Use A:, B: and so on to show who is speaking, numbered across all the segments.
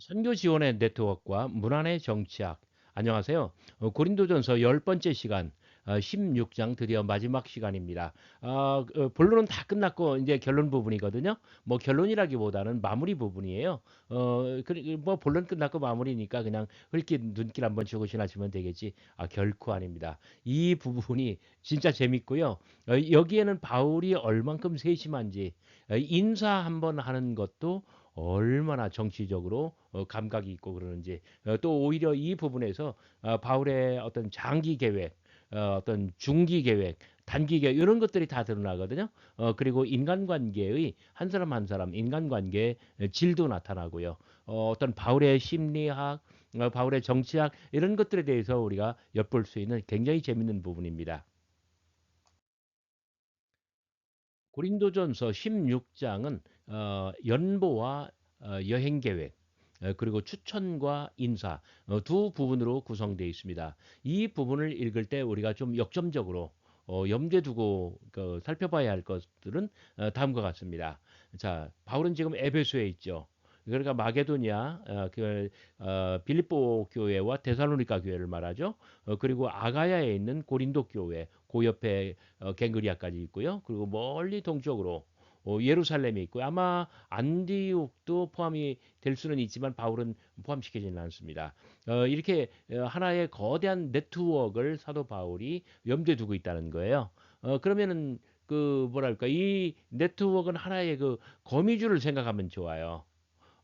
A: 선교 지원의 네트워크와 문안의 정치학. 안녕하세요. 어, 고린도전서 열 번째 시간 어, 16장 드디어 마지막 시간입니다. 어, 어, 본론은 다 끝났고 이제 결론 부분이거든요. 뭐 결론이라기보다는 마무리 부분이에요. 어, 그, 뭐 본론 끝났고 마무리니까 그냥 흘길 눈길 한번 주고 지나치면 되겠지. 아, 결코 아닙니다. 이 부분이 진짜 재밌고요. 어, 여기에는 바울이 얼만큼 세심한지 어, 인사 한번 하는 것도 얼마나 정치적으로 어, 감각이 있고 그러는지 어, 또 오히려 이 부분에서 어, 바울의 어떤 장기 계획, 어, 어떤 중기 계획, 단기 계획 이런 것들이 다 드러나거든요. 어, 그리고 인간관계의 한 사람 한 사람 인간관계의 질도 나타나고요. 어, 어떤 바울의 심리학, 어, 바울의 정치학 이런 것들에 대해서 우리가 엿볼 수 있는 굉장히 재밌는 부분입니다. 고린도전서 16장은 어, 연보와 어, 여행 계획 어, 그리고 추천과 인사 어, 두 부분으로 구성되어 있습니다. 이 부분을 읽을 때 우리가 좀 역점적으로 어, 염두에 두고 그, 살펴봐야 할 것들은 어, 다음과 같습니다. 자, 바울은 지금 에베소에 있죠. 그러니까 마게도니아, 어, 그, 어, 빌립보 교회와 데살로니가 교회를 말하죠. 어, 그리고 아가야에 있는 고린도 교회, 그 옆에 어, 갱그리아까지 있고요. 그리고 멀리 동쪽으로 어, 예루살렘에 있고 아마 안디옥도 포함이 될 수는 있지만 바울은 포함시키지는 않습니다. 어, 이렇게 어, 하나의 거대한 네트워크를 사도 바울이 염두에 두고 있다는 거예요. 어, 그러면은 그 뭐랄까 이 네트워크는 하나의 그 거미줄을 생각하면 좋아요.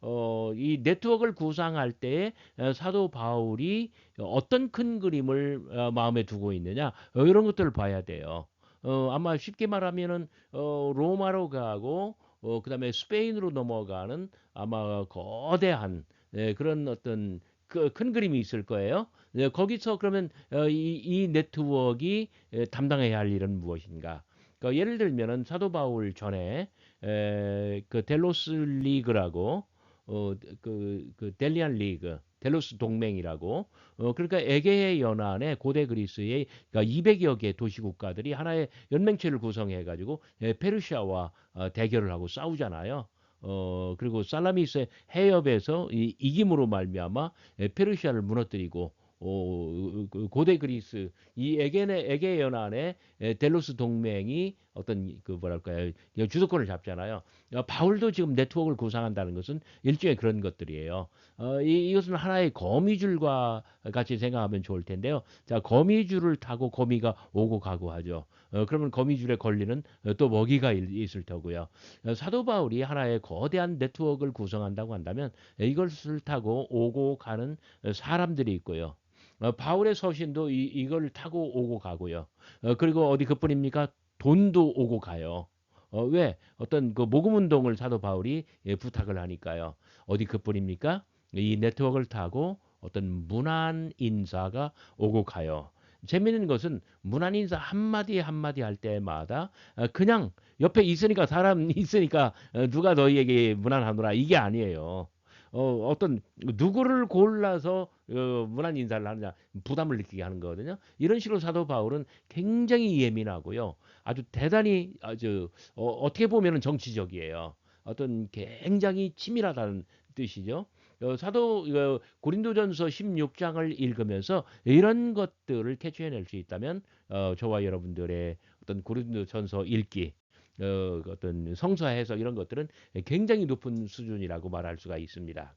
A: 어, 이 네트워크를 구상할 때 어, 사도 바울이 어떤 큰 그림을 어, 마음에 두고 있느냐 어, 이런 것들을 봐야 돼요. 어, 아마 쉽게 말하면은 어, 로마로 가고 어, 그다음에 스페인으로 넘어가는 아마 거대한 예, 그런 어떤 그, 큰 그림이 있을 거예요. 예, 거기서 그러면 어, 이, 이 네트워크가 예, 담당해야 할 일은 무엇인가? 그 예를 들면은 사도 바울 전에 에, 그 델로스 리그라고 어, 그, 그 델리안 리그, 델로스 동맹이라고 어, 그러니까 에게의 연안에 고대 그리스의 그러니까 200여 개 도시 국가들이 하나의 연맹체를 구성해 가지고 예, 페르시아와 어, 대결을 하고 싸우잖아요. 어 그리고 살라미스의 해협에서 이, 이김으로 말미암아 예, 페르시아를 무너뜨리고 어, 그 고대 그리스 이 에게네 에게 연안에 에, 델로스 동맹이 어떤 그 뭐랄까요 주도권을 잡잖아요. 어, 바울도 지금 네트워크를 구상한다는 것은 일종의 그런 것들이에요. 어, 이, 이것은 하나의 거미줄과 같이 생각하면 좋을 텐데요. 자 거미줄을 타고 거미가 오고 가고 하죠. 어, 그러면 거미줄에 걸리는 어, 또 먹이가 있, 을 테고요. 어, 사도 바울이 하나의 거대한 네트워크를 구성한다고 한다면 이것을 타고 오고 가는 사람들이 있고요. 어, 바울의 서신도 이, 이걸 타고 오고 가고요. 어, 그리고 어디 그뿐입니까? 돈도 오고 가요. 어, 왜? 어떤 그 모금 운동을 사도 바울이 예, 부탁을 하니까요. 어디 그뿐입니까? 이 네트워크를 타고 어떤 문안 인사가 오고 가요. 재미있는 것은 문안 인사 한마디 한마디 할 때마다 어, 그냥 옆에 있으니까 사람 있으니까 어, 누가 너희에게 문안하노라 이게 아니에요. 어, 어떤 누구를 골라서 어, 문안 인사를 하느냐 부담을 느끼게 하는 거거든요. 이런 식으로 사도 바울은 굉장히 예민하고요. 아주 대단히 아주 어, 어떻게 보면은 정치적이에요. 어떤 굉장히 치밀하다는 뜻이죠. 어, 사도 어, 고린도전서 16장을 읽으면서 이런 것들을 캐치해낼 수 있다면 어, 저와 여러분들의 어떤 고린도전서 읽기 어, 어떤 성서 해석 이런 것들은 굉장히 높은 수준이라고 말할 수가 있습니다.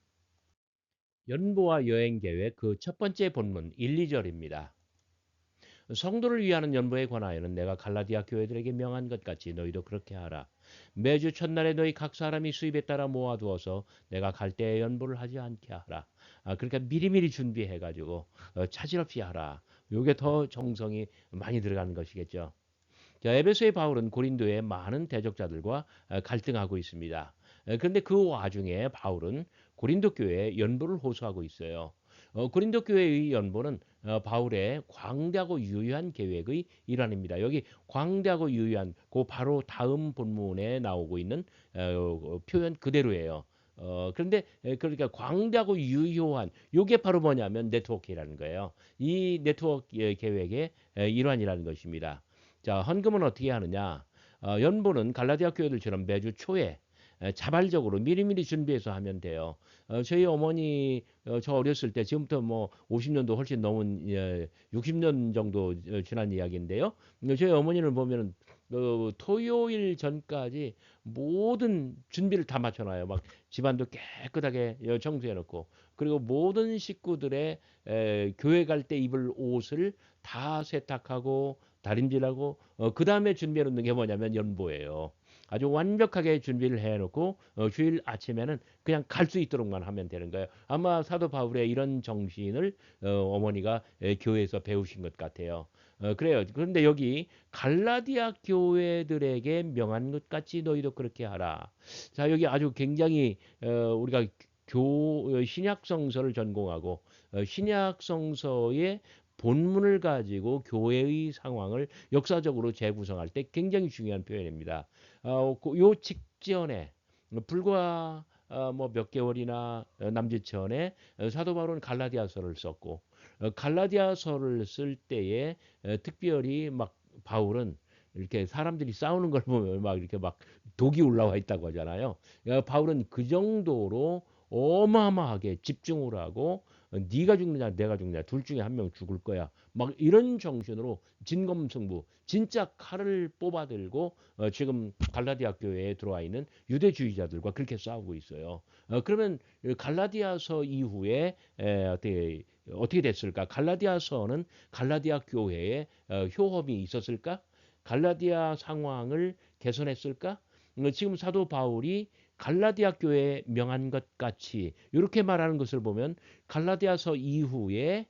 A: 연보와 여행 계획 그 첫 번째 본문 1, 2절입니다. 성도를 위하는 연보에 관하여는 내가 갈라디아 교회들에게 명한 것 같이 너희도 그렇게 하라. 매주 첫날에 너희 각 사람이 수입에 따라 모아두어서 내가 갈 때에 연보를 하지 않게 하라. 아, 그러니까 미리미리 준비해가지고 어, 차질 없이 하라. 요게 더 정성이 많이 들어가는 것이겠죠. 자, 에베소의 바울은 고린도의 많은 대적자들과 어, 갈등하고 있습니다. 어, 그런데 그 와중에 바울은 고린도 교회에 연보를 호소하고 있어요. 어, 고린도 교회의 연보는 어, 바울의 광대하고 유효한 계획의 일환입니다. 여기 광대하고 유효한 그 바로 다음 본문에 나오고 있는 어, 표현 그대로예요. 어, 그런데 그러니까 광대하고 유효한 요게 바로 뭐냐면 네트워크라는 거예요. 이 네트워크 계획의 일환이라는 것입니다. 자, 헌금은 어떻게 하느냐? 어, 연보는 갈라디아 교회들처럼 매주 초에 에, 자발적으로 미리미리 준비해서 하면 돼요. 어, 저희 어머니 어, 저 어렸을 때 지금부터 뭐 50년도 훨씬 넘은 예, 60년 정도 어, 지난 이야기인데요. 어, 저희 어머니를 보면은 어, 토요일 전까지 모든 준비를 다 맞춰놔요. 막 집안도 깨끗하게 어, 청소해놓고 그리고 모든 식구들의 에, 교회 갈 때 입을 옷을 다 세탁하고 다림질하고 어, 그 다음에 준비해놓는 게 뭐냐면 연보예요. 아주 완벽하게 준비를 해놓고 어, 주일 아침에는 그냥 갈 수 있도록만 하면 되는 거예요. 아마 사도 바울의 이런 정신을 어, 어머니가 에, 교회에서 배우신 것 같아요. 어, 그래요. 그런데 여기 갈라디아 교회들에게 명한 것 같이 너희도 그렇게 하라. 자, 여기 아주 굉장히 어, 우리가 교 어, 신약 성서를 전공하고 어, 신약 성서의 본문을 가지고 교회의 상황을 역사적으로 재구성할 때 굉장히 중요한 표현입니다. 어, 그요 직전에 불과 어, 뭐몇 개월이나 어, 남짓 전에 어, 사도 바울은 갈라디아서를 썼고 어, 갈라디아서를 쓸 때에 어, 특별히 막 바울은 이렇게 사람들이 싸우는 걸 보면 막 이렇게 막 독이 올라와 있다고 하잖아요. 어, 바울은 그 정도로 어마어마하게 집중을 하고 어, 네가 죽느냐 내가 죽느냐 둘 중에 한 명 죽을 거야. 막 이런 정신으로 진검승부 진짜 칼을 뽑아들고 어, 지금 갈라디아 교회에 들어와 있는 유대주의자들과 그렇게 싸우고 있어요. 어, 그러면 갈라디아서 이후에 에, 어떻게 어떻게 됐을까? 갈라디아서는 갈라디아 교회에 어, 효험이 있었을까? 갈라디아 상황을 개선했을까? 어, 지금 사도 바울이 갈라디아 교회에 명한 것 같이 이렇게 말하는 것을 보면 갈라디아서 이후에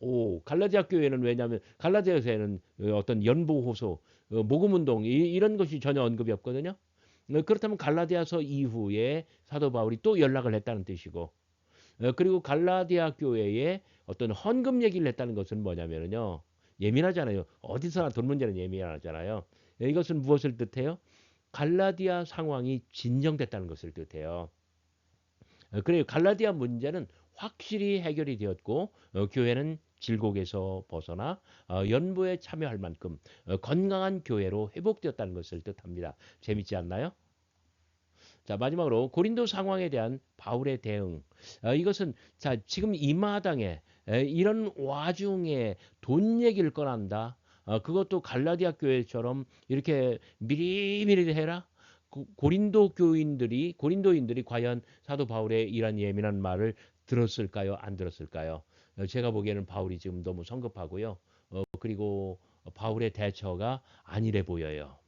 A: 오 갈라디아 교회는 왜냐하면 갈라디아서에는 어떤 연보 호소 어, 모금 운동 이- 이런 것이 전혀 언급이 없거든요. 어, 그렇다면 갈라디아서 이후에 사도 바울이 또 연락을 했다는 뜻이고 어, 그리고 갈라디아 교회에 어떤 헌금 얘기를 했다는 것은 뭐냐면요 예민하잖아요. 어디서나 돈 문제는 예민하잖아요. 예, 이것은 무엇을 뜻해요? 갈라디아 상황이 진정됐다는 것을 뜻해요. 어, 그래요. 갈라디아 문제는 확실히 해결이 되었고 어, 교회는 질곡에서 벗어나 어, 연보에 참여할 만큼 어, 건강한 교회로 회복되었다는 것을 뜻합니다. 재밌지 않나요? 자 마지막으로 고린도 상황에 대한 바울의 대응 어, 이것은 자 지금 이 마당에 에, 이런 와중에 돈 얘기를 꺼낸다 어, 그것도 갈라디아 교회처럼 이렇게 미리미리 해라? 고- 고린도 교인들이 고린도인들이 과연 사도 바울의 이런 예민한 말을 들었을까요? 안 들었을까요? 어, 제가 보기에는 바울이 지금 너무 성급하고요. 어, 그리고 바울의 대처가 안일해 보여요.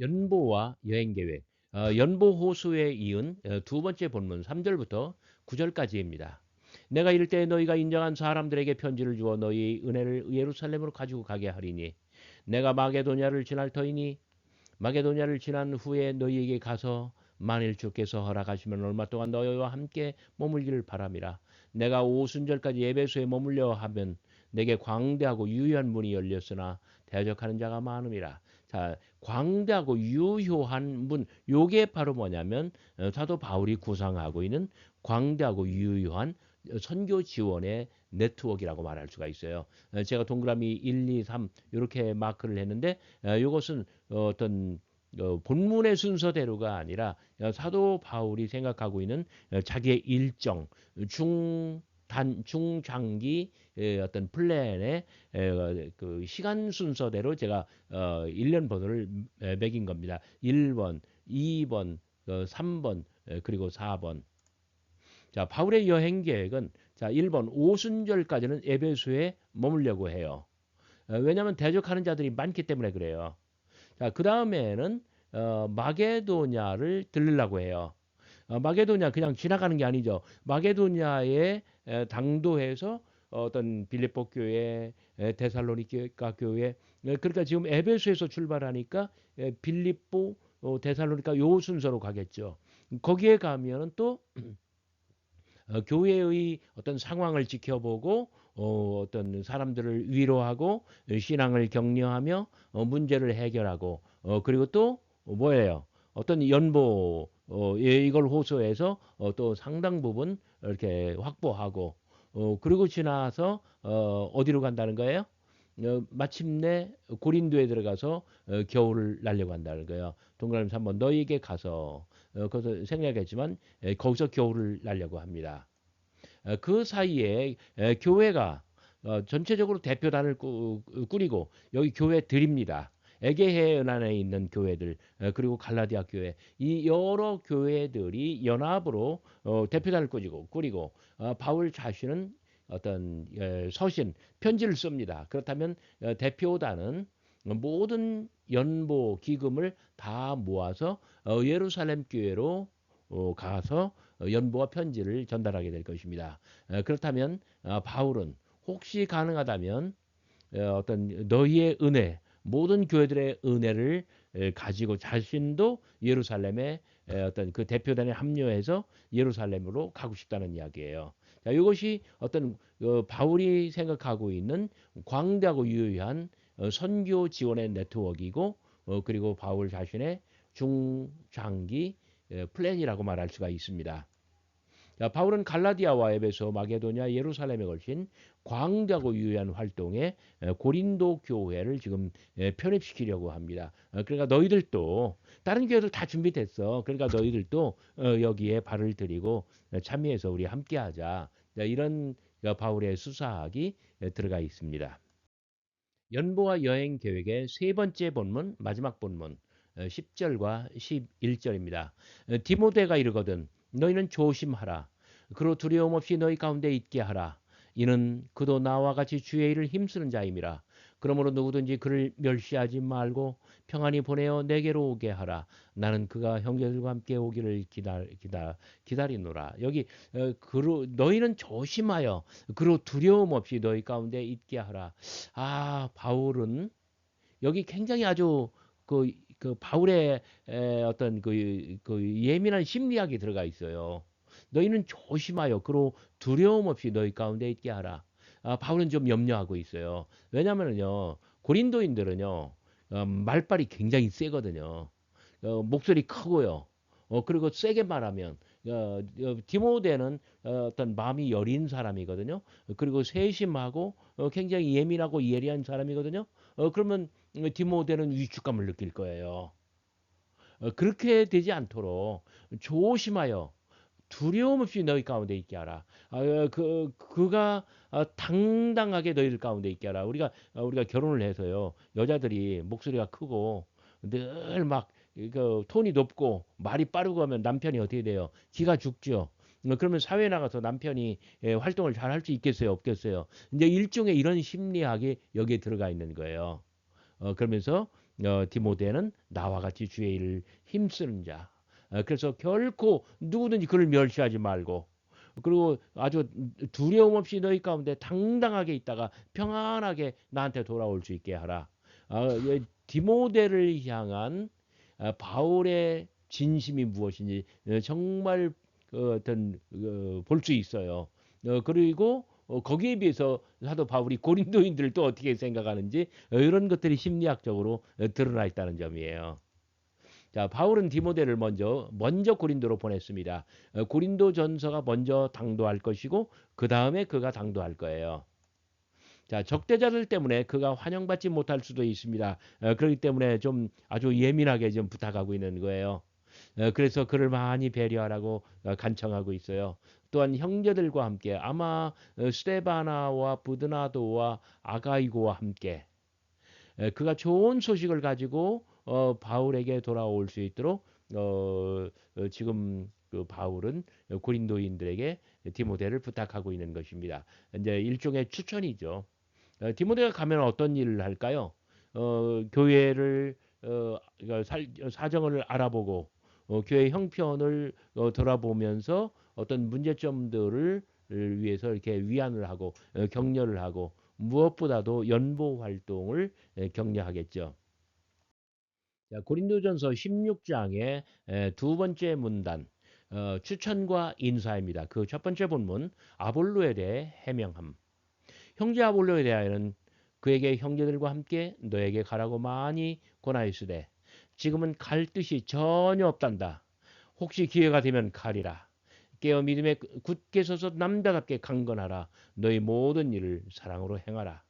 A: 연보와 여행 계획. 어, 연보 호수에 이은 어, 두 번째 본문 3절부터 9절까지입니다. 내가 이를 때 너희가 인정한 사람들에게 편지를 주어 너희 은혜를 예루살렘으로 가지고 가게 하리니 내가 마게도냐를 지날 터이니 마게도냐를 지난 후에 너희에게 가서 만일 주께서 허락하시면 얼마 동안 너희와 함께 머물기를 바람이라. 내가 오순절까지 에베소에 머물려 하면 내게 광대하고 유효한 문이 열렸으나 대적하는 자가 많음이라. 자 광대하고 유효한 문 요게 바로 뭐냐면 어, 사도 바울이 구상하고 있는 광대하고 유효한 선교 지원의 네트워크라고 말할 수가 있어요. 어, 제가 동그라미 1, 2, 3 이렇게 마크를 했는데 어, 이것은 어떤 어, 본문의 순서대로가 아니라 어, 사도 바울이 생각하고 있는 어, 자기의 일정 중 단 중장기 의 어떤 플랜의 에, 어, 그 시간 순서대로 제가 어, 1년 번호를 에, 매긴 겁니다. 1번, 2번, 어, 3번, 에, 그리고 4번. 자, 바울의 여행 계획은 자, 1번 오순절까지는 에베소에 머물려고 해요. 어, 왜냐하면 대적하는 자들이 많기 때문에 그래요. 자, 그 다음에는 어, 마게도냐를 들르려고 해요. 어, 마게도냐 그냥 지나가는 게 아니죠. 마게도냐에 에, 당도해서 어떤 빌립보 교회, 에, 데살로니가 교회, 에, 그러니까 지금 에베소에서 출발하니까 에, 빌립보, 어, 데살로니가 요 순서로 가겠죠. 거기에 가면은 또 어, 교회의 어떤 상황을 지켜보고 어, 어떤 사람들을 위로하고 어, 신앙을 격려하며 어, 문제를 해결하고 어, 그리고 또 뭐예요? 어떤 연보 어, 예, 이걸 호소해서 어, 또 상당 부분 이렇게 확보하고 어, 그리고 지나서 어, 어디로 간다는 거예요? 어, 마침내 고린도에 들어가서 어, 겨울을 날려고 한다는 거예요. 동그라미 3번 너희에게 가서 어, 거기서 생략했지만 에, 거기서 겨울을 날려고 합니다. 어, 그 사이에 에, 교회가 어, 전체적으로 대표단을 꾸, 꾸리고 여기 교회 드립니다. 에게해 연안에 있는 교회들 어, 그리고 갈라디아 교회 이 여러 교회들이 연합으로 어, 대표단을 꾸리고 어, 바울 자신은 어떤 에, 서신 편지를 씁니다. 그렇다면 어, 대표단은 모든 연보 기금을 다 모아서 어, 예루살렘 교회로 어, 가서 어, 연보와 편지를 전달하게 될 것입니다. 어, 그렇다면 어, 바울은 혹시 가능하다면 어, 어떤 너희의 은혜 모든 교회들의 은혜를 에, 가지고 자신도 예루살렘에 에, 어떤 그 대표단에 합류해서 예루살렘으로 가고 싶다는 이야기예요. 자, 이것이 어떤 어, 바울이 생각하고 있는 광대하고 유효한 어, 선교 지원의 네트워크이고 어, 그리고 바울 자신의 중장기 에, 플랜이라고 말할 수가 있습니다. 자, 바울은 갈라디아와 에베소, 마게도냐, 예루살렘에 걸친 광대하고 유효한 활동에 에, 고린도 교회를 지금 에, 편입시키려고 합니다. 어, 그러니까 너희들도 다른 교회들 다 준비됐어. 그러니까 너희들도 어, 여기에 발을 들이고 어, 참여해서 우리 함께하자. 자, 이런 어, 바울의 수사학이 에, 들어가 있습니다. 연보와 여행 계획의 세 번째 본문, 마지막 본문, 어, 10절과 11절입니다. 어, 디모데가 이르거든 너희는 조심하라. 그로 두려움 없이 너희 가운데 있게 하라. 이는 그도 나와 같이 주의 일을 힘쓰는 자임이라. 그러므로 누구든지 그를 멸시하지 말고 평안히 보내어 내게로 오게 하라. 나는 그가 형제들과 함께 오기를 기다, 기다, 기다리노라. 여기 어, 그로 너희는 조심하여 그로 두려움 없이 너희 가운데 있게 하라. 아 바울은 여기 굉장히 아주 그, 그 바울의 에, 어떤 그, 그 예민한 심리학이 들어가 있어요. 너희는 조심하여 그로 두려움 없이 너희 가운데 있게 하라. 아, 바울은 좀 염려하고 있어요. 왜냐면은요, 고린도인들은요, 어, 말발이 굉장히 세거든요. 어, 목소리 크고요. 어, 그리고 세게 말하면, 어, 어, 디모데는 어, 어떤 마음이 여린 사람이거든요. 그리고 세심하고 어, 굉장히 예민하고 예리한 사람이거든요. 어, 그러면 디모데는 위축감을 느낄 거예요. 어, 그렇게 되지 않도록 조심하여 두려움 없이 너희 가운데 있게 하라. 아, 어, 그 그가 아, 당당하게 너희들 가운데 있게 하라. 우리가 어, 우리가 결혼을 해서요. 여자들이 목소리가 크고 늘막 그 톤이 높고 말이 빠르고 하면 남편이 어떻게 돼요? 기가 죽죠. 어, 그러면 사회에 나가서 남편이 예, 활동을 잘 할 수 있겠어요? 없겠어요? 이제 일종의 이런 심리학이 여기에 들어가 있는 거예요. 어, 그러면서 어, 디모데는 나와 같이 주의 일을 힘쓰는 자. 어, 그래서 결코 누구든지 그를 멸시하지 말고 그리고 아주 두려움 없이 너희 가운데 당당하게 있다가 평안하게 나한테 돌아올 수 있게 하라. 어, 예, 디모데를 향한 어, 바울의 진심이 무엇인지 어, 정말 그 어떤 어, 볼수 있어요. 어, 그리고 어, 거기에 비해서 사도 바울이 고린도인들을 또 어떻게 생각하는지 어, 이런 것들이 심리학적으로 어, 드러나 있다는 점이에요. 자, 바울은 디모데를 먼저 먼저 고린도로 보냈습니다. 어, 고린도 전서가 먼저 당도할 것이고 그 다음에 그가 당도할 거예요. 자, 적대자들 때문에 그가 환영받지 못할 수도 있습니다. 어, 그렇기 때문에 좀 아주 예민하게 좀 부탁하고 있는 거예요. 어, 그래서 그를 많이 배려하라고 어, 간청하고 있어요. 또한 형제들과 함께 아마 어, 스테바나와 부드나도와 아가이고와 함께 에, 그가 좋은 소식을 가지고 어, 바울에게 돌아올 수 있도록 어, 어, 지금 그 바울은 고린도인들에게 디모데를 부탁하고 있는 것입니다. 이제 일종의 추천이죠. 어, 디모데가 가면 어떤 일을 할까요? 어, 교회를 어, 그러니까 살, 사정을 알아보고 어, 교회 형편을 어, 돌아보면서 어떤 문제점들을 위해서 이렇게 위안을 하고 어, 격려를 하고 무엇보다도 연보 활동을 에, 격려하겠죠. 자, 고린도전서 16장의 두 번째 문단 어, 추천과 인사입니다. 그 첫 번째 본문 아볼로에 대해 해명함. 형제 아볼로에 대하여는 그에게 형제들과 함께 너에게 가라고 많이 권하였으되 지금은 갈 뜻이 전혀 없단다. 혹시 기회가 되면 가리라. 깨어 믿음에 굳게 서서 남자답게 강건하라. 너희 모든 일을 사랑으로 행하라.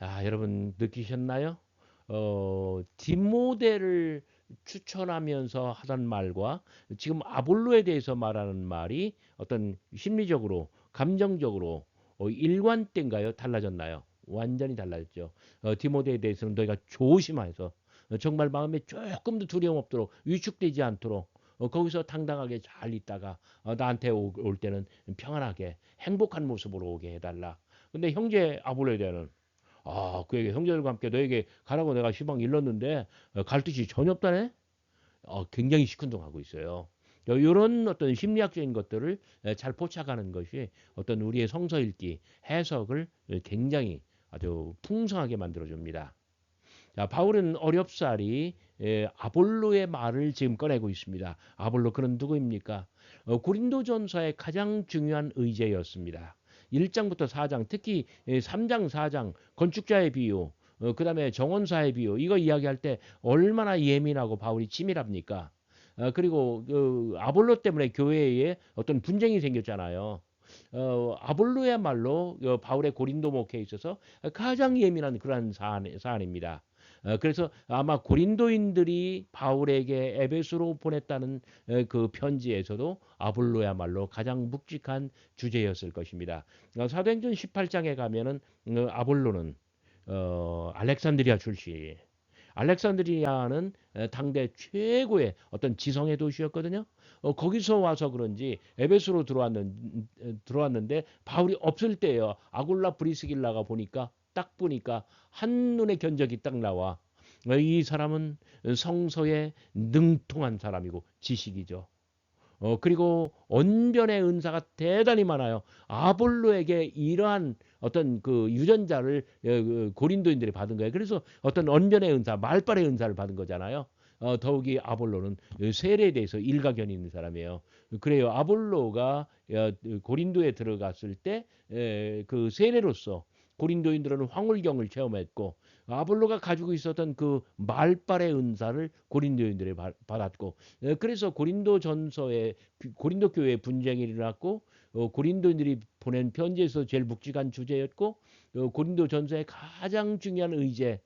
A: 아, 여러분 느끼셨나요? 어, 디모데를 추천하면서 하던 말과 지금 아볼로에 대해서 말하는 말이 어떤 심리적으로, 감정적으로 어, 일관된가요? 달라졌나요? 완전히 달라졌죠. 어, 디모데에 대해서는 너희가 조심해서 어, 정말 마음에 조금도 두려움 없도록 위축되지 않도록 어, 거기서 당당하게 잘 있다가 어, 나한테 오, 올 때는 평안하게 행복한 모습으로 오게 해달라. 근데 형제 아볼로에 대한 아, 그에게 형제들과 함께 너에게 가라고 내가 시방 일렀는데 어, 갈 뜻이 전혀 없다네. 어, 굉장히 시큰둥하고 있어요. 이런 어떤 심리학적인 것들을 에, 잘 포착하는 것이 어떤 우리의 성서 읽기, 해석을 굉장히 아주 풍성하게 만들어줍니다. 자, 바울은 어렵사리 에, 아볼로의 말을 지금 꺼내고 있습니다. 아볼로 그는 누구입니까? 어, 고린도전서의 가장 중요한 의제였습니다. 1장부터 4장, 특히 3장, 4장 건축자의 비유, 어, 그 다음에 정원사의 비유, 이거 이야기할 때 얼마나 예민하고 바울이 치밀합니까? 어, 그리고 그 아볼로 때문에 교회에 어떤 분쟁이 생겼잖아요. 어, 아볼로야말로 어, 바울의 고린도 목회에 있어서 가장 예민한 그러한 사안, 사안입니다. 어, 그래서 아마 고린도인들이 바울에게 에베소로 보냈다는 어, 그 편지에서도 아볼로야말로 가장 묵직한 주제였을 것입니다. 어, 사도행전 18장에 가면은 아볼로는 어, 알렉산드리아 출신. 알렉산드리아는 당대 최고의 어떤 지성의 도시였거든요. 어, 거기서 와서 그런지 에베소로 들어왔는, 들어왔는데 바울이 없을 때예요. 아굴라 브리스길라가 보니까 딱 보니까 한눈에 견적이 딱 나와. 이 사람은 성서에 능통한 사람이고 지식이죠. 어, 그리고 언변의 은사가 대단히 많아요. 아볼로에게 이러한 어떤 그 유전자를 어, 그 고린도인들이 받은 거예요. 그래서 어떤 언변의 은사, 말발의 은사를 받은 거잖아요. 어, 더욱이 아볼로는 세례에 대해서 일가견이 있는 사람이에요. 그래요. 아볼로가 어, 고린도에 들어갔을 때 그 세례로서 고린도인들은 황홀경을 체험했고 아볼로가 가지고 있었던 그 말발의 은사를 고린도인들이 받았고 그래서 고린도 전서에 고린도 교회에 분쟁이 일어났고 어, 고린도인들이 보낸 편지에서 제일 묵직한 주제였고 어, 고린도 전서의 가장 중요한 의제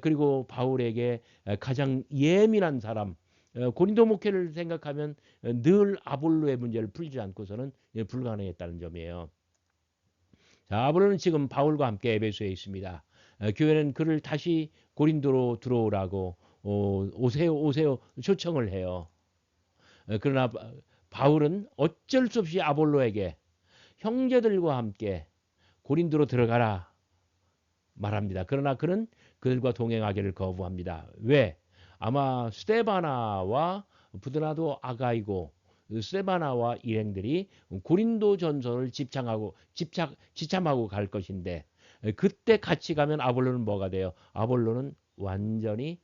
A: 그리고 바울에게 가장 예민한 사람 어, 고린도 목회를 생각하면 늘 아볼로의 문제를 풀지 않고서는 불가능했다는 점이에요. 자, 아볼로는 지금 바울과 함께 에베소에 있습니다. 어, 교회는 그를 다시 고린도로 들어오라고 어, 오세요 오세요 초청을 해요. 어, 그러나 바울은 어쩔 수 없이 아볼로에게 형제들과 함께 고린도로 들어가라 말합니다. 그러나 그는 그들과 동행하기를 거부합니다. 왜? 아마 스테바나와 부드나도 아가이고 스테바나와 일행들이 고린도 전설을 집착하고 집착 지참하고 갈 것인데 그때 같이 가면 아볼로는 뭐가 돼요? 아볼로는 완전히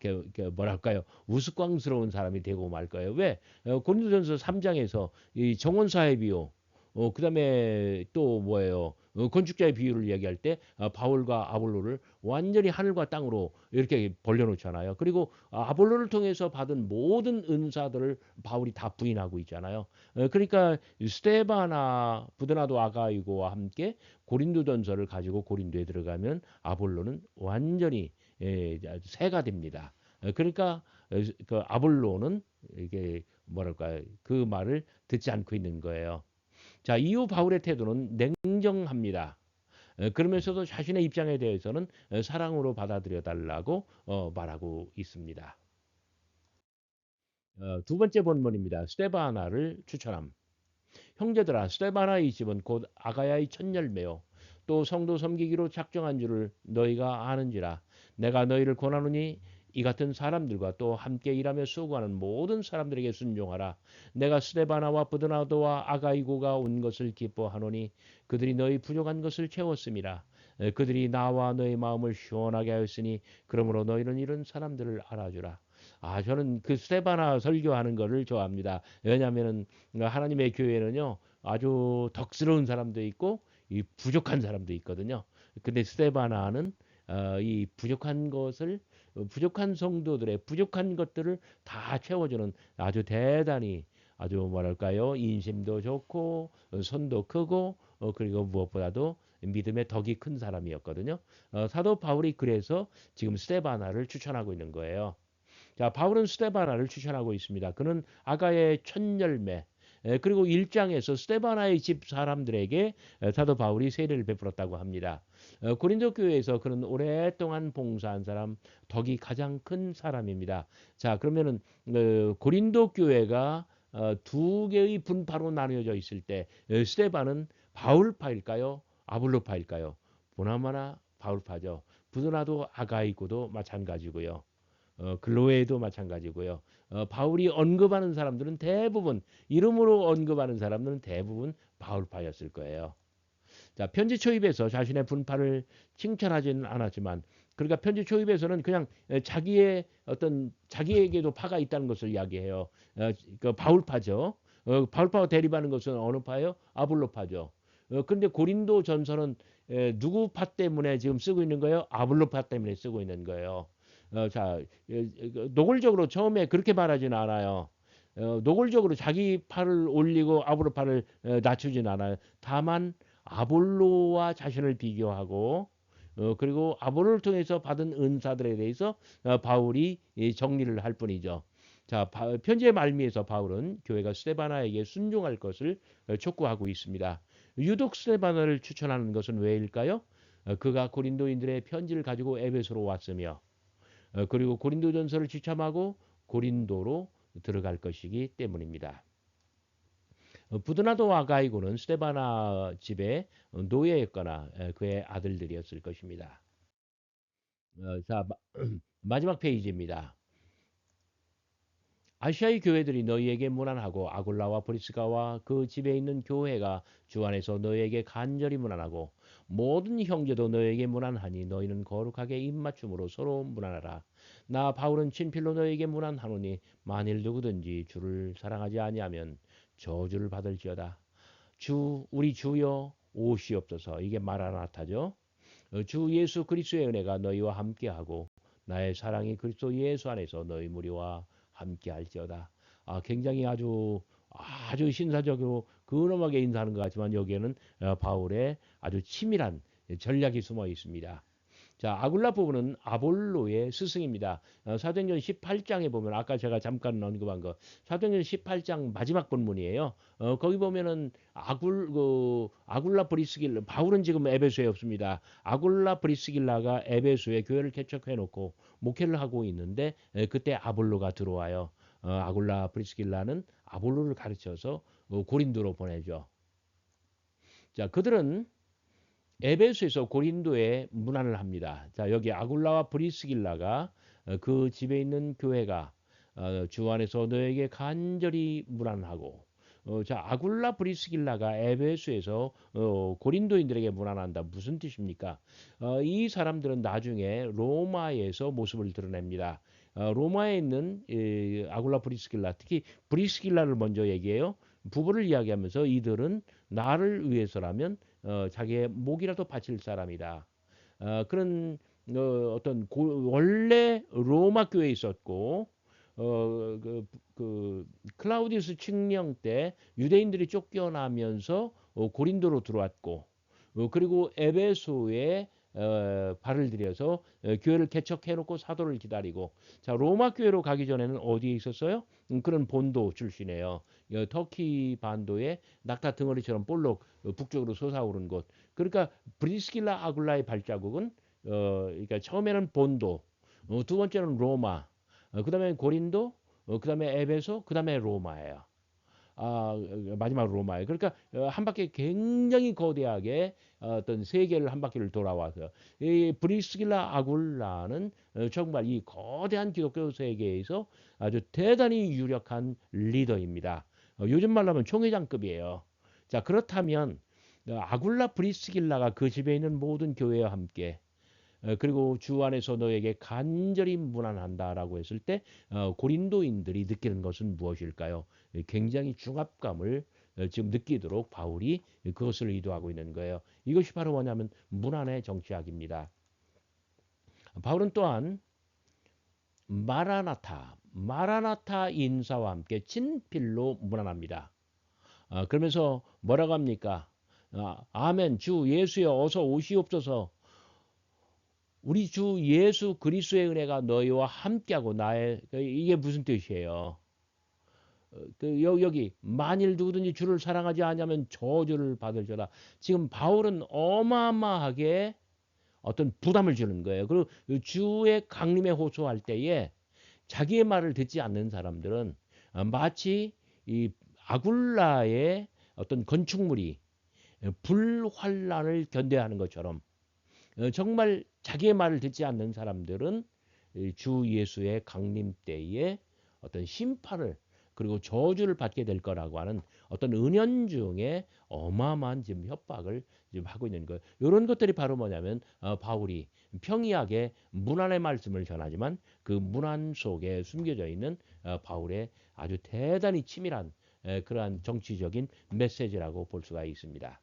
A: 이렇게, 뭐랄까요 우스꽝스러운 사람이 되고 말 거예요. 왜? 어, 고린도전서 3장에서 이 정원사의 비유, 어, 그 다음에 또 뭐예요? 어, 건축자의 비유를 얘기할 때 어, 바울과 아볼로를 완전히 하늘과 땅으로 이렇게 벌려놓잖아요. 그리고 아볼로를 통해서 받은 모든 은사들을 바울이 다 부인하고 있잖아요. 어, 그러니까 스테바나 부드나도 아가이고와 함께 고린도전서를 가지고 고린도에 들어가면 아볼로는 완전히 예, 새가 됩니다. 그러니까 그 아볼로는 이게 뭐랄까 그 말을 듣지 않고 있는 거예요. 자, 이후 바울의 태도는 냉정합니다. 그러면서도 자신의 입장에 대해서는 사랑으로 받아들여 달라고 어, 말하고 있습니다. 어, 두 번째 본문입니다. 스테바나를 추천함. 형제들아 스테바나의 집은 곧 아가야의 첫 열매요. 또 성도 섬기기로 작정한 줄을 너희가 아는지라. 내가 너희를 권하노니 이 같은 사람들과 또 함께 일하며 수고하는 모든 사람들에게 순종하라. 내가 스데바나와 부드나도와 아가이고가 온 것을 기뻐하노니 그들이 너희 부족한 것을 채웠음이라. 그들이 나와 너희 마음을 시원하게 하였으니 그러므로 너희는 이런 사람들을 알아주라. 아 저는 그 스테바나 설교하는 것을 좋아합니다. 왜냐하면 하나님의 교회는요 아주 덕스러운 사람도 있고 이 부족한 사람도 있거든요. 근데 스테바나는 어, 이 부족한 것을 어, 부족한 성도들의 부족한 것들을 다 채워주는 아주 대단히 아주 뭐랄까요 인심도 좋고 어, 손도 크고 어, 그리고 무엇보다도 믿음의 덕이 큰 사람이었거든요. 어, 사도 바울이 그래서 지금 스테바나를 추천하고 있는 거예요. 자, 바울은 스테바나를 추천하고 있습니다. 그는 아가의 첫 열매, 그리고 1장에서 스테바나의 집 사람들에게 사도 바울이 세례를 베풀었다고 합니다. 어, 고린도 교회에서 그는 오랫동안 봉사한 사람, 덕이 가장 큰 사람입니다. 자, 그러면은 어, 고린도 교회가 어, 두 개의 분파로 나뉘어져 있을 때 스테반은 바울파일까요? 아볼로파일까요? 보나마나 바울파죠. 부드나도 아가이고도 마찬가지고요. 어, 글로에도 마찬가지고요. 어, 바울이 언급하는 사람들은 대부분 이름으로 언급하는 사람들은 대부분 바울파였을 거예요. 자, 편지 초입에서 자신의 분파를 칭찬하지는 않았지만 그러니까 편지 초입에서는 그냥 자기의 어떤 자기에게도 파가 있다는 것을 이야기해요. 어, 그 바울파죠. 어, 바울파와 대립하는 것은 어느 파요? 아블로파죠. 어, 그런데 고린도 전서는 에, 누구 파 때문에 지금 쓰고 있는 거예요? 아블로파 때문에 쓰고 있는 거예요. 어, 자, 노골적으로 처음에 그렇게 말하지는 않아요. 어, 노골적으로 자기 팔을 올리고 아볼로파를 어, 낮추진 않아요. 다만 아볼로와 자신을 비교하고 어, 그리고 아볼로를 통해서 받은 은사들에 대해서 어, 바울이 정리를 할 뿐이죠. 자, 바, 편지의 말미에서 바울은 교회가 스테바나에게 순종할 것을 어, 촉구하고 있습니다. 유독 스테바나를 추천하는 것은 왜일까요? 어, 그가 고린도인들의 편지를 가지고 에베소로 왔으며 어, 그리고 고린도전서를 지참하고 고린도로 들어갈 것이기 때문입니다. 어, 부드나도 아가이고는 스테바나 집의 노예였거나 그의 아들들이었을 것입니다. 자 마지막 페이지입니다. 아시아의 교회들이 너희에게 무난하고 아굴라와 브리스가와 그 집에 있는 교회가 주 안에서 너희에게 간절히 무난하고 모든 형제도 너에게 무난하니 너희는 거룩하게 입맞춤으로 서로 무난하라. 나 바울은 친필로 너에게 무난하노니 만일 누구든지 주를 사랑하지 아니하면 저주를 받을지어다. 주 우리 주여 오시옵소서 이게 마라나타죠. 어, 주 예수 그리스도의 은혜가 너희와 함께하고 나의 사랑이 그리스도 예수 안에서 너희 무리와 함께할지어다. 아, 굉장히 아주 아주 신사적으로 근엄하게 인사하는 것 같지만 여기에는 어, 바울의 아주 치밀한 전략이 숨어 있습니다. 자, 아굴라 부분은 아볼로의 스승입니다. 어, 사도행전 18장에 보면 아까 제가 잠깐 언급한 거 사도행전 18장 마지막 본문이에요. 어, 거기 보면은 아굴 그 아굴라 브리스길라 바울은 지금 에베소에 없습니다. 아굴라 브리스길라가 에베소에 교회를 개척해 놓고 목회를 하고 있는데 에, 그때 아볼로가 들어와요. 어, 아굴라 브리스길라는 아볼로를 가르쳐서 어, 고린도로 보내죠. 자, 그들은 에베소에서 고린도에 문안을 합니다. 자, 여기 아굴라와 브리스길라가 어, 그 집에 있는 교회가 어, 주 안에서 너에게 간절히 문안하고 어, 자 아굴라 브리스길라가 에베소에서 어, 고린도인들에게 문안한다 무슨 뜻입니까? 어, 이 사람들은 나중에 로마에서 모습을 드러냅니다. 어, 로마에 있는 에, 아굴라 브리스길라 특히 브리스길라를 먼저 얘기해요. 부부를 이야기하면서 이들은 나를 위해서라면 어, 자기의 목이라도 바칠 사람이다. 어, 그런 어, 고, 원래 로마 교회에 있었고 어, 그, 그 클라우디우스 칙령 때 유대인들이 쫓겨나면서 어, 고린도로 들어왔고 어, 그리고 에베소에 어, 발을 들여서 어, 교회를 개척해놓고 사도를 기다리고 자 로마 교회로 가기 전에는 어디에 있었어요? 음, 그런 본도 출신이에요. 어, 터키 반도에 낙타 덩어리처럼 볼록 어, 북쪽으로 솟아오른 곳. 그러니까 브리스길라 아굴라의 발자국은 어, 그러니까 처음에는 본도, 어, 두 번째는 로마, 어, 그다음에 고린도, 어, 그다음에 에베소, 그다음에 로마예요. 아, 마지막 로마에. 그러니까 어, 한 바퀴 굉장히 거대하게 어떤 세계를 한 바퀴를 돌아와서 이 브리스길라 아굴라는 어, 정말 이 거대한 기독교 세계에서 아주 대단히 유력한 리더입니다. 어, 요즘 말로 하면 총회장급이에요. 자, 그렇다면 아굴라 브리스길라가 그 집에 있는 모든 교회와 함께 그리고 주 안에서 너에게 간절히 문안한다라고 했을 때 고린도인들이 느끼는 것은 무엇일까요? 굉장히 중압감을 어, 지금 느끼도록 바울이 그것을 의도하고 있는 거예요. 이것이 바로 뭐냐면 문안의 정치학입니다. 바울은 또한 마라나타, 마라나타 인사와 함께 친필로 문안합니다. 어, 그러면서 뭐라고 합니까? 아, 아멘. 주 예수여 어서 오시옵소서. 우리 주 예수 그리스도의 은혜가 너희와 함께하고 나의 그 이게 무슨 뜻이에요? 어, 그 여기 만일 누구든지 주를 사랑하지 않으면 저주를 받을지라. 지금 바울은 어마어마하게 어떤 부담을 주는 거예요. 그리고 주의 강림에 호소할 때에 자기의 말을 듣지 않는 사람들은 어, 마치 이 아굴라의 어떤 건축물이 불환란을 견뎌야 하는 것처럼 어, 정말 자기의 말을 듣지 않는 사람들은 주 예수의 강림 때에 어떤 심판을 그리고 저주를 받게 될 거라고 하는 어떤 은연중에 어마어마한 지금 협박을 지금 하고 있는 거예요. 이런 것들이 바로 뭐냐면 어, 바울이 평이하게 문안의 말씀을 전하지만 그 문안 속에 숨겨져 있는 어, 바울의 아주 대단히 치밀한 에, 그러한 정치적인 메시지라고 볼 수가 있습니다.